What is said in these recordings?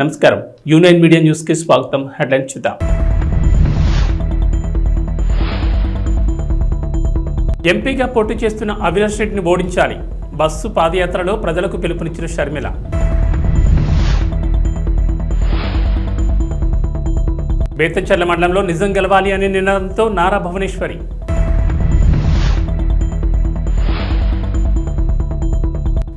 నమస్కారం. Union media న్యూస్కి స్వాగతం. హెడ్లైన్ చూద్దాం. ఎంపీగా పోటీ చేస్తున్న అవినాష్ రెడ్డిని ఓడించాలి. బస్సు పాదయాత్రలో ప్రజలకు పిలుపునిచ్చిన షర్మిల. బేతచర్ల మండలంలో నిజం గెలవాలి అనే నినాదంతో నారా భువనేశ్వరి.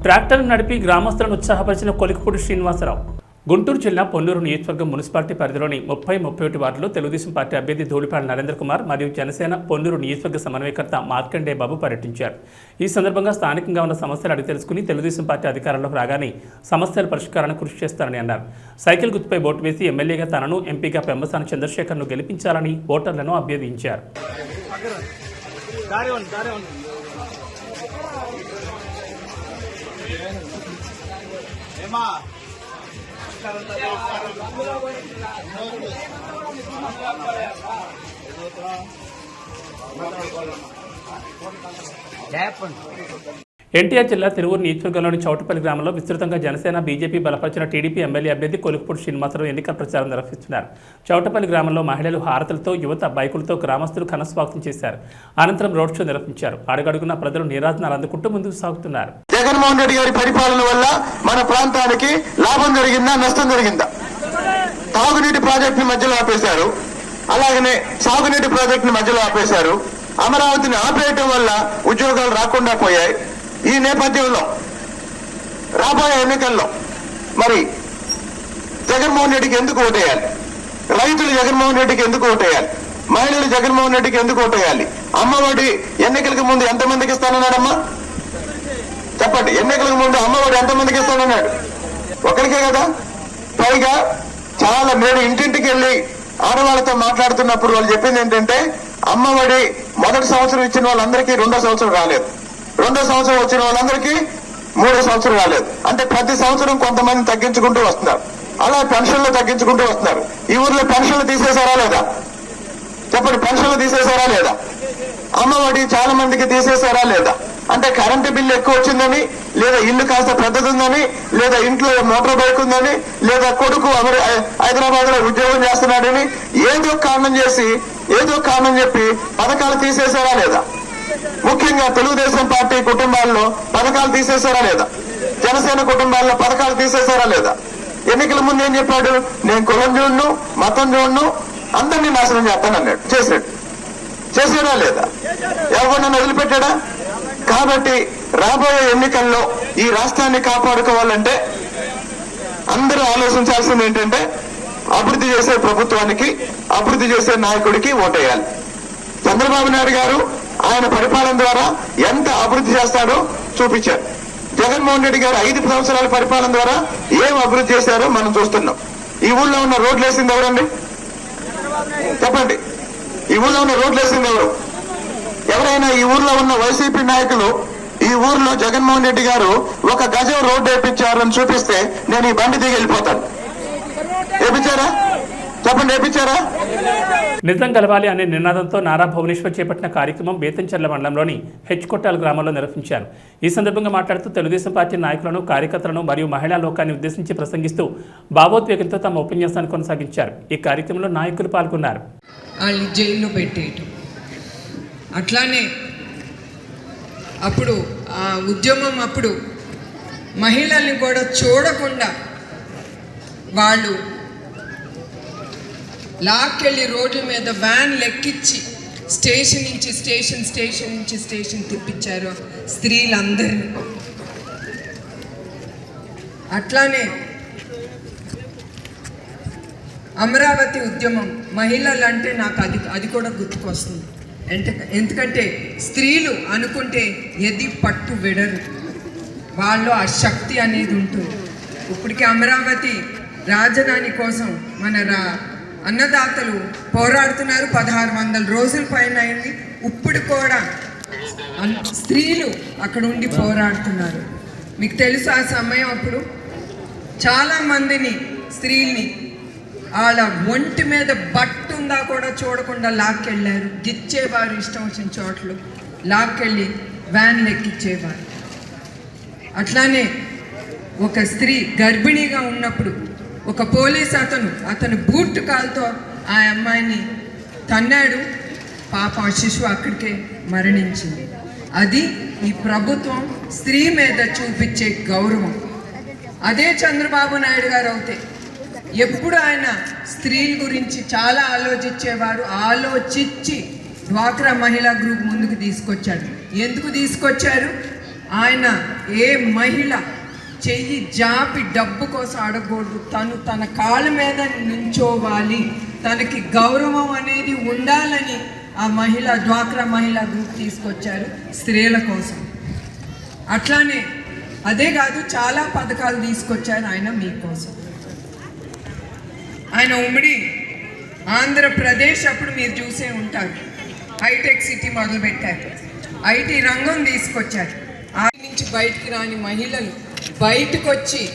ట్రాక్టర్ నడిపి గ్రామస్తులను ఉత్సాహపరిచిన కొలికపూడి శ్రీనివాసరావు. గుంటూరు జిల్లా పొన్నూరు నియోజకవర్గం మున్సిపాలిటీ పరిధిలోని ముప్పై ముప్పై ఒకటి వార్డులో తెలుగుదేశం పార్టీ అభ్యర్థి ధూళిపాడ నరేంద్ర కుమార్ మరియు జనసేన పొన్నూరు నియోజకవర్గ సమన్వయకర్త మార్కండే బాబు పర్యటించారు. ఈ సందర్భంగా స్థానికంగా ఉన్న సమస్యలు అడిగి తెలుసుకుని తెలుగుదేశం పార్టీ అధికారంలోకి రాగానే సమస్యల పరిష్కారానికి కృషి చేస్తారని అన్నారు. సైకిల్ గుర్తుపై ఓటు వేసి ఎమ్మెల్యేగా తనను ఎంపీగా పెంబసాని చంద్రశేఖర్ను గెలిపించాలని ఓటర్లను అభ్యర్థించారు. ఎన్టీఆర్ జిల్లా తిరువురు నియోజకవర్గంలోని చౌటపల్లి గ్రామంలో విస్తృతంగా జనసేన బీజేపీ బలపరిచిన టీడీపీ ఎమ్మెల్యే అభ్యర్థి కొలుకుపూడి శ్రీనివాసరావు ఎన్నికల ప్రచారం నిర్వహిస్తున్నారు. చౌటపల్లి గ్రామంలో మహిళలు హారతులతో యువత బైకులతో గ్రామస్తులు ఘనస్వాగతం చేశారు. అనంతరం రోడ్ షో నిర్వహించారు. అడుగడుగున ప్రజలు నీరాజనాలు అందుకుంటూ ముందుకు సాగుతున్నారు. జగన్మోహన్ రెడ్డి గారి పరిపాలన వల్ల మన ప్రాంతానికి లాభం జరిగిందా నష్టం జరిగిందా? తాగునీటి ప్రాజెక్ట్ని మధ్యలో ఆపేశారు. అలాగనే సాగునీటి ప్రాజెక్ట్ని మధ్యలో ఆపేశారు. అమరావతిని ఆపేయటం వల్ల ఉద్యోగాలు రాకుండా పోయాయి. ఈ నేపథ్యంలో రాబోయే ఎన్నికల్లో మరి జగన్మోహన్ రెడ్డికి ఎందుకు ఓటేయాలి? రైతులు జగన్మోహన్ రెడ్డికి ఎందుకు ఓటేయాలి? మహిళలు జగన్మోహన్ రెడ్డికి ఎందుకు ఓటేయాలి? అమ్మఒడి ఎన్నికలకు ముందు ఎంతమందికి ఇస్తానన్నాడమ్మా చెప్పండి ఎన్నికలకు ముందు అమ్మఒడి ఎంతమందికి ఇస్తానన్నాడు? ఒకరికే కదా? పైగా చాలా నేను ఇంటింటికి వెళ్ళి ఆడవాళ్ళతో మాట్లాడుతున్నప్పుడు వాళ్ళు చెప్పింది ఏంటంటే అమ్మఒడి మొదటి సంవత్సరం ఇచ్చిన వాళ్ళందరికీ రెండో సంవత్సరం రాలేదు. రెండో సంవత్సరం వచ్చిన వాళ్ళందరికీ మూడో సంవత్సరం రాలేదు. అంటే ప్రతి సంవత్సరం కొంతమంది తగ్గించుకుంటూ వస్తున్నారు. అలా పెన్షన్లు తగ్గించుకుంటూ వస్తున్నారు. ఈ ఊర్లో పెన్షన్లు తీసేసారా లేదా? చెప్పండి పెన్షన్లు తీసేసారా లేదా? అమ్మఒడి చాలా మందికి తీసేసారా లేదా? అంటే కరెంటు బిల్లు ఎక్కువ వచ్చిందని లేదా ఇల్లు కాస్త పెద్దదుందని లేదా ఇంట్లో మోటార్ బైక్ ఉందని లేదా కొడుకు హైదరాబాద్లో ఉద్యోగం చేస్తున్నాడని ఏదో కారణం చేసి ఏదో కారణం చెప్పి పథకాలు తీసేసారా లేదా? ముఖ్యంగా తెలుగుదేశం పార్టీ కుటుంబాల్లో పథకాలు తీసేసారా లేదా? జనసేన కుటుంబాల్లో పథకాలు తీసేసారా లేదా? ఎన్నికల ముందు ఏం చెప్పాడు? నేను కులం చూడను మతం చూడను అందరినీ నాశనం చేస్తానన్నాడు చేశాడు. చేశాడా లేదా? ఎవరినైనా వదిలిపెట్టాడా? కాబట్టి రాబోయే ఎన్నికల్లో ఈ రాష్ట్రాన్ని కాపాడుకోవాలంటే అందరూ ఆలోచించాల్సింది ఏంటంటే అభివృద్ధి చేసే ప్రభుత్వానికి అభివృద్ధి చేసే నాయకుడికి ఓటేయాలి. చంద్రబాబు నాయుడు గారు ఆయన పరిపాలన ద్వారా ఎంత అభివృద్ధి చేస్తాడో చూపించారు. జగన్మోహన్ రెడ్డి గారు ఐదు సంవత్సరాల పరిపాలన ద్వారా ఏం అభివృద్ధి చేశారో మనం చూస్తున్నాం. ఈ ఊళ్ళో ఉన్న రోడ్లు వేసింది ఎవరండి? చెప్పండి. ఈ ఊళ్ళో ఉన్న రోడ్లు వేసింది ఎవరు? ఎవరైనా ఈ ఊర్లో ఉన్న వైసీపీ నాయకులు ఈ ఊర్లో జగన్మోహన్ రెడ్డి గారు ఒక గజం రోడ్డు వేయించారు అని చూపిస్తే నేను ఈ బండి దిగి వెళ్ళిపోతాను. వేపించారా? చెప్పండి వేపించారా? నిజం గెలవాలి అనే నినాదంతో నారా భువనేశ్వర్ చేపట్టిన కార్యక్రమం బేతంచెర్ల మండలంలోని హెచ్కొట్టాల గ్రామంలో నిర్వహించారు. ఈ సందర్భంగా మాట్లాడుతూ తెలుగుదేశం పార్టీ నాయకులను కార్యకర్తలను మరియు మహిళా లోకాన్ని ఉద్దేశించి ప్రసంగిస్తూ భావోద్వేగంతో తమ ఉపన్యాసాన్ని కొనసాగించారు. ఈ కార్యక్రమంలో నాయకులు పాల్గొన్నారు. జైల్లో పెట్టేయటం. అట్లానే అప్పుడు ఆ ఉద్యమం అప్పుడు మహిళల్ని కూడా చూడకుండా వాళ్ళు లాక్కెళ్ళి రోడ్ల మీద వ్యాన్ లెక్కిచ్చి స్టేషన్ నుంచి స్టేషన్ స్టేషన్ నుంచి స్టేషన్ తిప్పించారు స్త్రీలందరినీ. అట్లానే అమరావతి ఉద్యమం మహిళలు అంటే నాకు అది అది కూడా గుర్తుకొస్తుంది. ఎంత ఎందుకంటే స్త్రీలు అనుకుంటే ఎది పట్టు విడరు. వాళ్ళు ఆ శక్తి అనేది ఉంటుంది. ఇప్పటికి అమరావతి రాజధాని కోసం మన రా అన్నదాతలు పోరాడుతున్నారు. పదహారు వందల రోజుల పైన అయింది. ఇప్పుడు కూడా అన్- స్త్రీలు అక్కడ ఉండి పోరాడుతున్నారు. మీకు తెలుసు ఆ సమయం అప్పుడు చాలా మందిని స్త్రీల్ని వాళ్ళ ఒంటి మీద బట్టు ఉందా కూడా చూడకుండా లాక్కెళ్ళారు. గిచ్చేవారు ఇష్టం వచ్చిన చోట్లు. లాక్కెళ్ళి వ్యాన్ ఎక్కిచ్చేవారు అట్లానే ఒక స్త్రీ గర్భిణీగా ఉన్నప్పుడు ఒక పోలీస్ అతను అతను బూట్ కాల్తో ఆ అమ్మాయిని తన్నాడు. పాప ఆ శిశువు అక్కడికే మరణించింది. అది ఈ ప్రభుత్వం స్త్రీ మీద చూపించే గౌరవం. అదే చంద్రబాబు నాయుడు గారు అవుతే ఎప్పుడు ఆయన స్త్రీల గురించి చాలా ఆలోచించేవారు ఆలోచించి డ్వాక్రా మహిళా గ్రూప్ ముందుకు తీసుకొచ్చాడు. ఎందుకు తీసుకొచ్చారు? ఆయన ఏ మహిళ చెయ్యి జాపి డబ్బు కోసం అడగకూడదు తను తన కాళ్ళ మీద నుంచోవాలి. తనకి గౌరవం అనేది ఉండాలని ఆ మహిళ డ్వాక్రా మహిళా గ్రూప్ తీసుకొచ్చారు స్త్రీల కోసం. అట్లానే అదే కాదు చాలా పథకాలు తీసుకొచ్చారు ఆయన మీకోసం ఆయన ఉమ్మడి ఆంధ్రప్రదేశ్ అప్పుడు మీరు చూసే ఉంటారు. హైటెక్ సిటీ మొదలుపెట్టారు. ఐటీ రంగం తీసుకొచ్చారు. ఆయన నుంచి బయటికి రాని మహిళలు బయటకు వచ్చి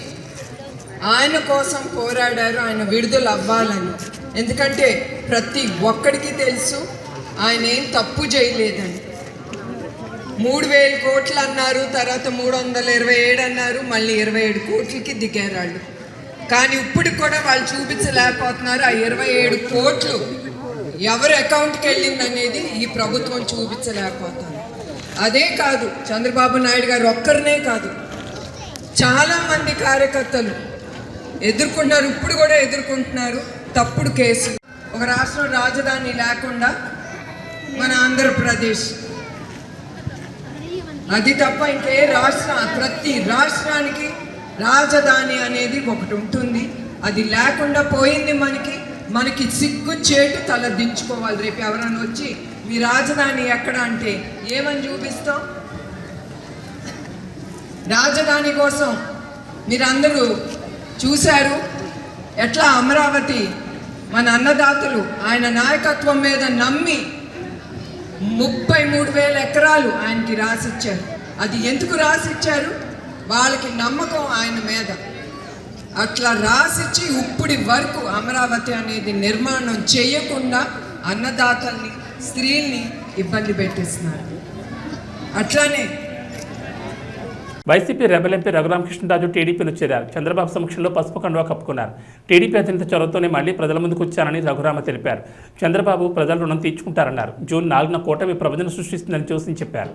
ఆయన కోసం పోరాడారు ఆయన విడుదల అవ్వాలని. ఎందుకంటే ప్రతి ఒక్కడికి తెలుసు ఆయన ఏం తప్పు చేయలేదని. మూడు వేల కోట్లు అన్నారు తర్వాత మూడు వందల ఇరవై ఏడు అన్నారు మళ్ళీ ఇరవై ఏడు కోట్లకి దిగారు వాళ్ళు. కానీ ఇప్పుడు కూడా వాళ్ళు చూపించలేకపోతున్నారు. ఆ ఇరవై ఏడు కోట్లు ఎవరి అకౌంట్కి వెళ్ళింది అనేది ఈ ప్రభుత్వం చూపించలేకపోతుంది. అదే కాదు చంద్రబాబు నాయుడు గారు ఒక్కరినే కాదు చాలామంది కార్యకర్తలు ఎదుర్కొంటున్నారు ఇప్పుడు కూడా ఎదుర్కొంటున్నారు తప్పుడు కేసు. ఒక రాష్ట్రం రాజధాని లేకుండా మన ఆంధ్రప్రదేశ్. అది తప్ప ఇంకే రాష్ట్ర ప్రతి రాష్ట్రానికి రాజధాని అనేది ఒకటి ఉంటుంది. అది లేకుండా పోయింది మనకి. మనకి సిగ్గు చేటు తల దించుకోవాలి. రేపు ఎవరైనా వచ్చి మీ రాజధాని ఎక్కడ? అంటే ఏమని చూపిస్తాం? రాజధాని కోసం మీరందరూ చూశారు. ఎట్లా అమరావతి మన అన్నదాతలు ఆయన నాయకత్వం మీద నమ్మి ముప్పై మూడు వేల ఎకరాలు ఆయనకి రాసిచ్చారు. అది ఎందుకు రాసిచ్చారు? వాళ్ళకి నమ్మకం ఆయన మీద. అట్లా రాసిచ్చి ఇప్పటి వరకు అమరావతి అనేది నిర్మాణం చేయకుండా అన్నదాతల్ని స్త్రీల్ని ఇబ్బంది పెట్టిస్తున్నారు. అట్లానే వైసీపీ రెబల్ ఎంపీ రఘురామకృష్ణరాజు టీడీపీలో చేరారు. చంద్రబాబు సమక్షంలో పసుపు కండువా కప్పుకున్నారు. టీడీపీ అధినేత చొరవతోనే మళ్ళీ ప్రజల ముందుకు వచ్చారని రఘురామ తెలిపారు. చంద్రబాబు ప్రజల రుణం తీర్చుకుంటారన్నారు. జూన్ నాలుగున కూటమి ప్రవచన సృష్టిస్తుందని చూసి చెప్పారు.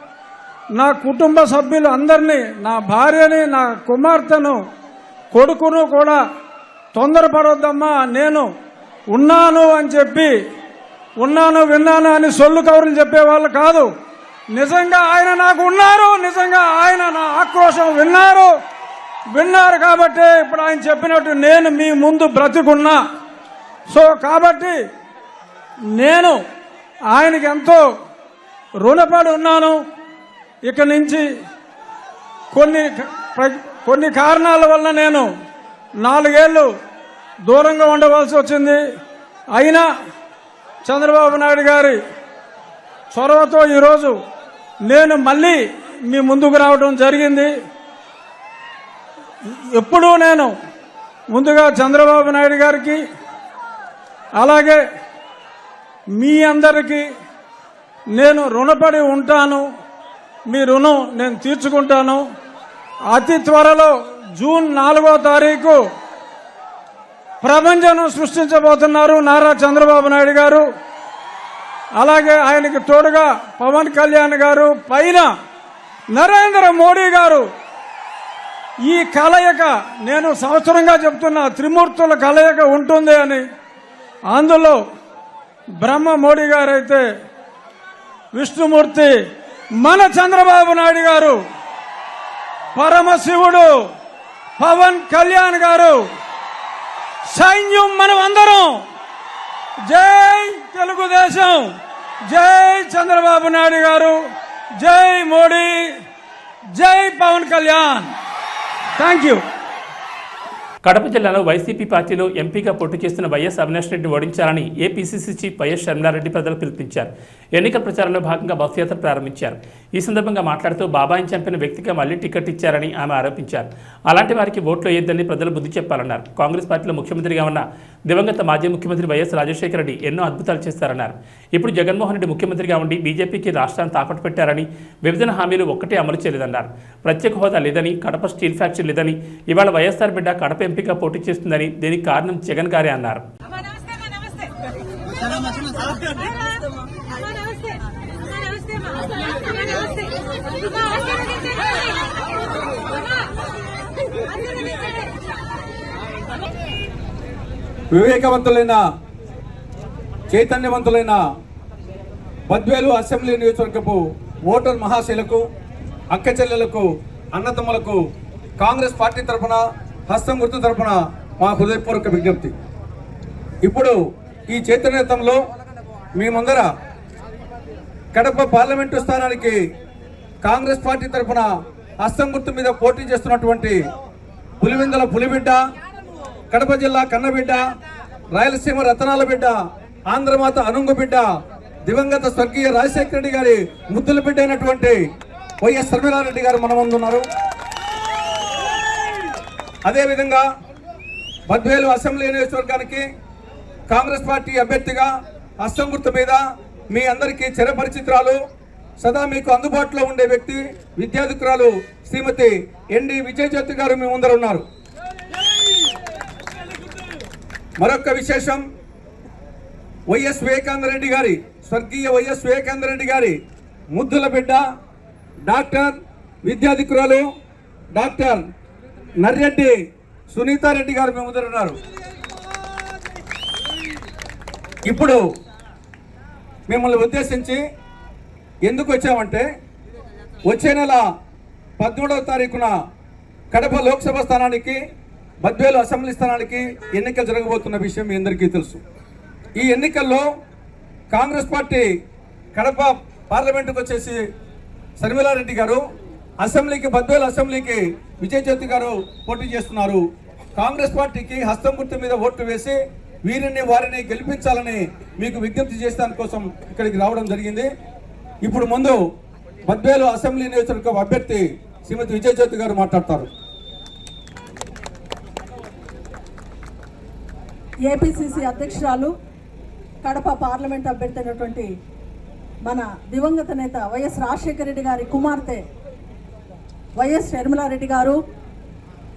నా కుటుంబ సభ్యులు అందరినీ నా భార్యని నా కుమార్తెను కొడుకును కూడా తొందరపడొద్దమ్మా నేను ఉన్నాను అని చెప్పి ఉన్నాను విన్నాను అని సొల్లు కవర్లు చెప్పేవాళ్ళు కాదు. నిజంగా ఆయన నాకు ఉన్నారు నిజంగా ఆయన నా ఆక్రోశం విన్నారు. విన్నారు కాబట్టి ఇప్పుడు ఆయన చెప్పినట్టు నేను మీ ముందు బ్రతికున్నా. సో కాబట్టి నేను ఆయనకి ఎంతో రుణపడి ఉన్నాను. ఇక నుంచి కొన్ని ప్ర- కొన్ని కారణాల వల్ల నేను నాలుగేళ్ళు దూరంగా ఉండవలసి వచ్చింది. అయినా చంద్రబాబు నాయుడు గారి చొరవతో ఈరోజు నేను మళ్ళీ మీ ముందుకు రావడం జరిగింది. ఎప్పుడూ నేను ముందుగా చంద్రబాబు నాయుడు గారికి అలాగే మీ అందరికీ నేను రుణపడి ఉంటాను. మీ రుణం నేను తీర్చుకుంటాను. అతి త్వరలో జూన్ నాలుగో తారీఖు ప్రపంచం సృష్టించబోతున్నారు నారా చంద్రబాబు నాయుడు గారు. అలాగే ఆయనకి తోడుగా పవన్ కళ్యాణ్ గారు పైన నరేంద్ర మోడీ గారు. ఈ కలయిక నేను సంవత్సరంగా చెప్తున్న త్రిమూర్తుల కలయిక ఉంటుంది అని. అందులో బ్రహ్మ మోడీ గారైతే విష్ణుమూర్తి మన చంద్రబాబు నాయుడు గారు పరమశివుడు పవన్ కళ్యాణ్ గారు సైన్యం మనం అందరం జై తెలుగుదేశం. జై చంద్రబాబు నాయుడు గారు. జై మోడీ. జై పవన్ కళ్యాణ్. Thank you. కడప జిల్లాలో వైసీపీ పార్టీలో ఎంపీగా పోటీ చేస్తున్న వైఎస్ అవినాష్ రెడ్డి ఓడించాలని ఏపీసీసీ చీఫ్ వైఎస్ షర్మిలారెడ్డి ప్రజలు పిలుపునిచ్చారు. ఎన్నికల ప్రచారంలో భాగంగా బస్సు యాత్ర ప్రారంభించారు. ఈ సందర్భంగా మాట్లాడుతూ బాబాయిని చంపిన వ్యక్తిగా మళ్ళీ టికెట్ ఇచ్చారని ఆమె ఆరోపించారు. అలాంటి వారికి ఓట్లు వేయొద్దని ప్రజలు బుద్ధి చెప్పాలన్నారు. కాంగ్రెస్ పార్టీలో ముఖ్యమంత్రిగా ఉన్న దివంగత మాజీ ముఖ్యమంత్రి వైఎస్ రాజశేఖర రెడ్డి ఎన్నో అద్భుతాలు చేశారన్నారు ఇప్పుడు జగన్మోహన్ రెడ్డి ముఖ్యమంత్రిగా ఉండి బీజేపీకి రాష్ట్రాన్ని తాకట్టు పెట్టారని విభజన హామీలు ఒక్కటే అమలు చేయలేదన్నారు. ప్రత్యేక హోదా లేదని కడప స్టీల్ ఫ్యాక్టరీ లేదని ఇవాళ వైఎస్ఆర్ బిడ్డ కడప ఎంపీగా పోటీ చేస్తుందని దీనికి కారణం జగన్ గారే అన్నారు. వివేకవంతులైన చైతన్యవంతులైన బద్వేలు అసెంబ్లీ నియోజకవర్గపు ఓటర్ మహాశైలకు అక్క చెల్లెలకు అన్నతమ్ములకు కాంగ్రెస్ పార్టీ తరఫున హస్తం గుర్తు తరఫున మా హృదయపూర్వక విజ్ఞప్తి. ఇప్పుడు ఈ చైతన్యతంలో మీ ముందర కడప పార్లమెంటు స్థానానికి కాంగ్రెస్ పార్టీ తరఫున హస్తం గుర్తు మీద పోటీ చేస్తున్నటువంటి పులివిందల పులిబిడ్డ కడప జిల్లా కన్నబిడ్డ రాయలసీమ రతనాల బిడ్డ ఆంధ్రమాత అనుంగు బిడ్డ దివంగత స్వర్గీయ రాజశేఖర రెడ్డి గారి ముద్దుల బిడ్డ అయినటువంటి వైఎస్ శర్మిలారెడ్డి గారు మన ముందు ఉన్నారు. అదేవిధంగా బద్వేలు అసెంబ్లీ నియోజకవర్గానికి కాంగ్రెస్ పార్టీ అభ్యర్థిగా హస్తం గుర్తు మీద మీ అందరికీ చిరపరిచిత్రాలు. సదా మీకు అందుబాటులో ఉండే వ్యక్తి విద్యాధికురాలు శ్రీమతి ఎన్డి విజయజ్యోతి గారు మీ ముందర ఉన్నారు. మరొక విశేషం వైఎస్ వివేకానంద రెడ్డి గారి స్వర్గీయ వైఎస్ వివేకానంద రెడ్డి గారి ముద్దుల బిడ్డ డాక్టర్ విద్యాధికురాలు డాక్టర్ నర్రెడ్డి సునీతారెడ్డి గారు మీ ముందర ఉన్నారు. ఇప్పుడు మిమ్మల్ని ఉద్దేశించి ఎందుకు వచ్చామంటే వచ్చే నెల పదమూడవ తారీఖున కడప లోక్సభ స్థానానికి బద్వేలు అసెంబ్లీ స్థానానికి ఎన్నికలు జరగబోతున్న విషయం మీ అందరికీ తెలుసు. ఈ ఎన్నికల్లో కాంగ్రెస్ పార్టీ కడప పార్లమెంటుకు వచ్చేసి శర్మిలారెడ్డి గారు అసెంబ్లీకి బద్వేలు అసెంబ్లీకి విజయ్ జ్యోతి గారు పోటీ చేస్తున్నారు. కాంగ్రెస్ పార్టీకి హస్తం గుర్తు మీద ఓట్లు వేసి వీరిని వారిని గెలిపించాలని మీకు విజ్ఞప్తి చేస్తాను కోసం ఇక్కడికి రావడం జరిగింది. ఇప్పుడు ముందు బద్వేలు అసెంబ్లీ నియోజకవర్గం అభ్యర్థి శ్రీమతి విజయజ్యోతి గారు మాట్లాడతారు. ఏపీసీసీ అధ్యక్షురాలు కడప పార్లమెంట్ అభ్యర్థి అయినటువంటి మన దివంగత నేత వైఎస్ రాజశేఖర రెడ్డి గారి కుమార్తె వైఎస్ షర్మిలారెడ్డి గారు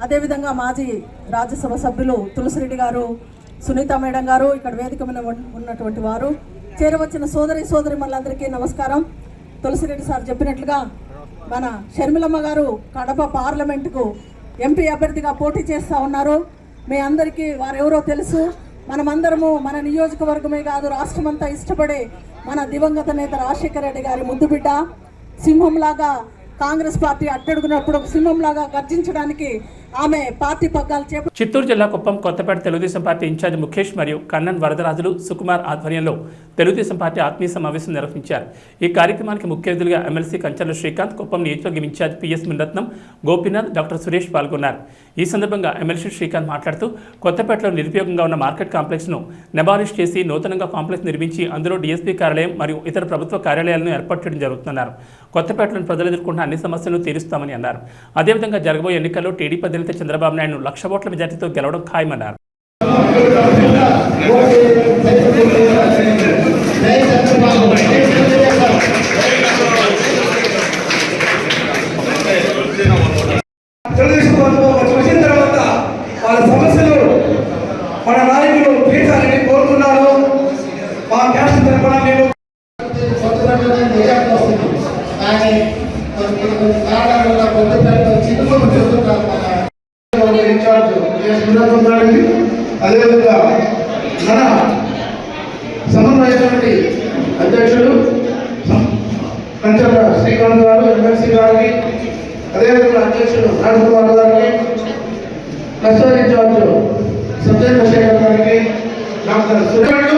అదేవిధంగా మాజీ రాజ్యసభ సభ్యులు తులసిరెడ్డి గారు సునీత మేడం గారు ఇక్కడ వేదిక మీద ఉన్నటువంటి వారు చేరవచ్చిన సోదరి సోదరి మళ్ళందరికీ నమస్కారం. తులసిరెడ్డి సార్ చెప్పినట్లుగా మన షర్మిలమ్మ గారు కడప పార్లమెంటుకు ఎంపీ అభ్యర్థిగా పోటీ చేస్తూ ఉన్నారు. మీ అందరికీ వారెవరో తెలుసు. మనమందరము మన నియోజకవర్గమే కాదు రాష్ట్రమంతా ఇష్టపడే మన దివంగత నేత రాజశేఖర రెడ్డి గారి ముద్దు బిడ్డ. సింహంలాగా కాంగ్రెస్ పార్టీ అట్టడుగునప్పుడు సింహంలాగా గర్జించడానికి ఆమె పార్టీ పగ్గాలు చేప చిత్తూరు జిల్లా కుప్పం కొత్తపేట తెలుగుదేశం పార్టీ ఇన్ఛార్జ్ ముఖేష్ మరియు కన్నన్ వరదరాజులు సుకుమార్ ఆధ్వర్యంలో తెలుగుదేశం పార్టీ ఆత్మీయ సమావేశం నిర్వహించారు. ఈ కార్యక్రమానికి ముఖ్య అతిథులుగా ఎమ్మెల్సీ కంచర్ల శ్రీకాంత్ కుప్పం నియోజకవర్గం incharge PS Munirathnam Gopinath doctor Suresh పాల్గొన్నారు. ఈ సందర్భంగా ఎమ్మెల్సీ శ్రీకాంత్ మాట్లాడుతూ కొత్తపేటలో నిరుపయోగంగా ఉన్న మార్కెట్ కాంప్లెక్స్ను నెబాలిష్ చేసి నూతనంగా కాంప్లెక్స్ నిర్మించి అందులో డీఎస్పీ కార్యాలయం మరియు ఇతర ప్రభుత్వ కార్యాలయాలను ఏర్పాటు చేయడం జరుగుతున్నారు కొత్తపేటలోని ప్రజలు ఎదుర్కొంటున్న అన్ని సమస్యలను తీరుస్తామని అన్నారు. అదేవిధంగా జరగబోయే ఎన్నికల్లో టీడీపీ అధినేత చంద్రబాబు నాయుడు లక్ష ఓట్ల మెజార్టీతో గెలవడం ఖాయమన్నారు. వచ్చిన తర్వాత వాళ్ళ సమస్యలు మన నాయకులు తీర్చాలని కోరుతున్నాను ఇన్ఛార్జ్ గారికి అదేవిధంగా మన సమన్వయ అధ్యక్షుడు కంచర్ల శ్రీకాంత్ గారు ఎమ్మెల్సీ గారికి అదేవిధంగా అధ్యక్షుడు రాజకుమార్ గారికి ప్రస్తుత ఇన్ఛార్జ్ సత్యేంద్ర శేఖర్ గారికి డాక్టర్ సురేష్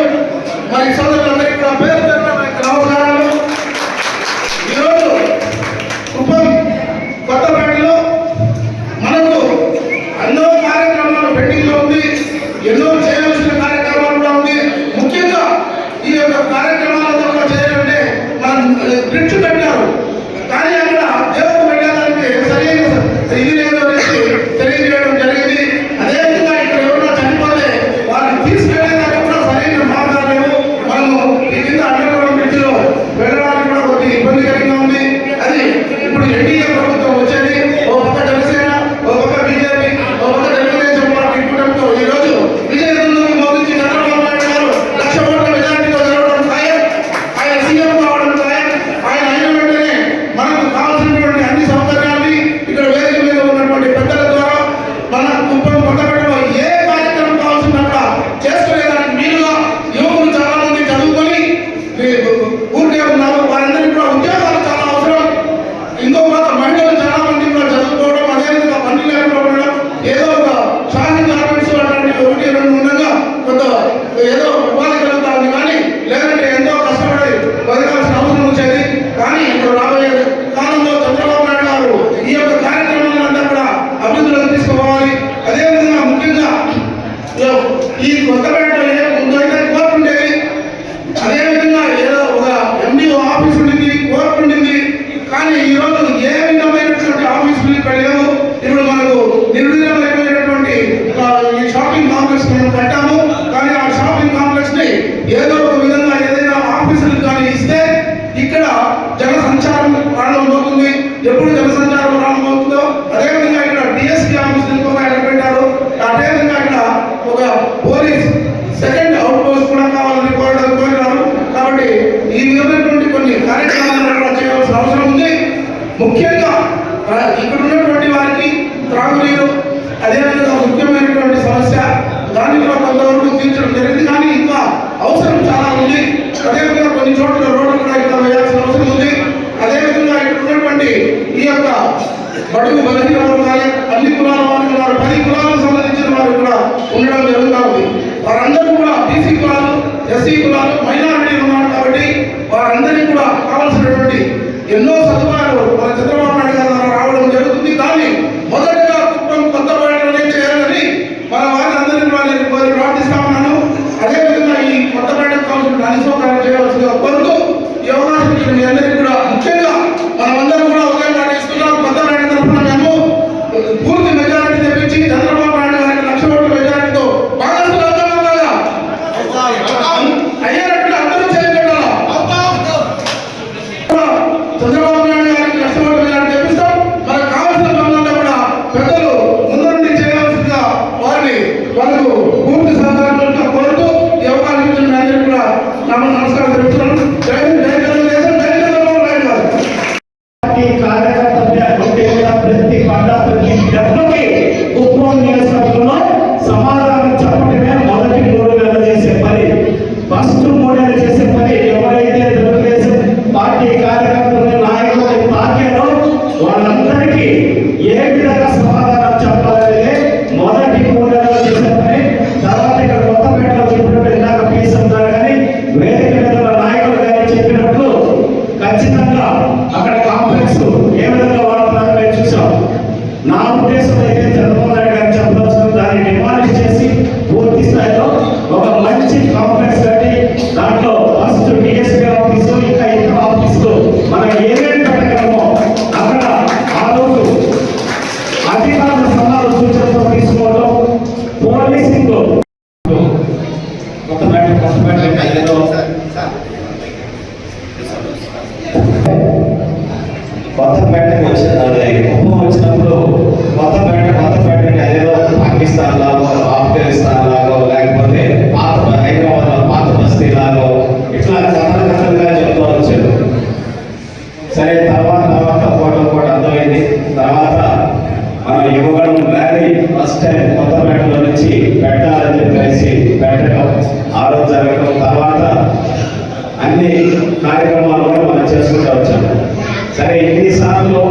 సరే ఎన్నిసార్లు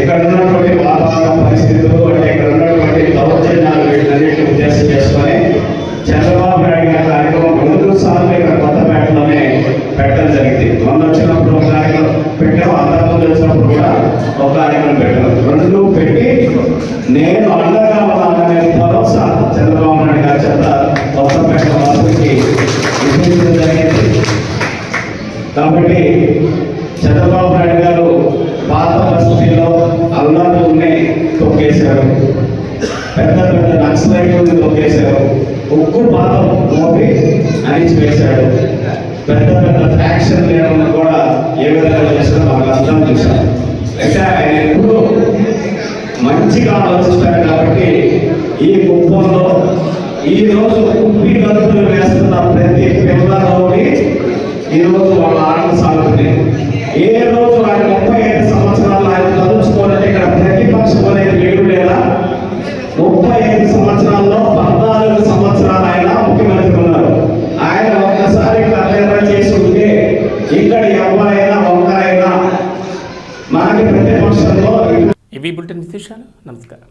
ఇక్కడ ఉన్నటువంటి వాతావరణ పరిస్థితులు అంటే ఇక్కడ ఉన్నటువంటి దౌర్జన్యాలు వీటన్నిటిని ఉద్దేశం చేసుకొని చంద్రబాబు నాయుడు గారి కార్యక్రమం రెండు సార్లు ఇక్కడ కొత్తపేటలోనే పెట్టడం జరిగింది. మొన్న వచ్చినప్పుడు ఒక కార్యక్రమం పెట్టాము అంతకుముందు వచ్చినప్పుడు కూడా ఒక కార్యక్రమం పెట్టాము రెండు పెట్టి నేను అండగా ఉన్నాననే భరోసా చంద్రబాబు నాయుడు గారి చేత కొత్తపేట వాళ్ళకి జరిగింది. కాబట్టి మీద తొక్కేశారు. ఉక్కు పాదం మోపి అణిచివేశాడు పెద్ద పెద్ద ఫ్యాక్షన్ లేకుండా కూడా ఏ విధంగా చేస్తారో మాకు అర్థం చూశారు. అయితే ఆయన ఎప్పుడు మంచిగా ఆలోచిస్తారు కాబట్టి ఈ కుంభంలో ఈ రోజు కుప్పి గంతులు వేస్తున్న ప్రతి పిల్లలోని ఈరోజు వాళ్ళ ఆట సాగుతుంది ఏ రోజు ఆయన ముప్పై ఐదు సంవత్సరాలు ఆయన తలుచుకోవాలంటే ఇక్కడ ప్రతిపక్షం అనేది లేడు లేదా? ముప్పై ఐదు సంవత్సరాల్లో పద్నాలుగు సంవత్సరాలు ఆయన ముఖ్యమంత్రి ఉన్నారు. ఆయన ఒక్కసారి కళ్యాణ చేసి ఉంటే ఇక్కడ ఎవరైనా ఒక్కరైనా మనకి ప్రతిపక్షంలో ఇవి బులెటిన్ విశేషాలు. నమస్కారం.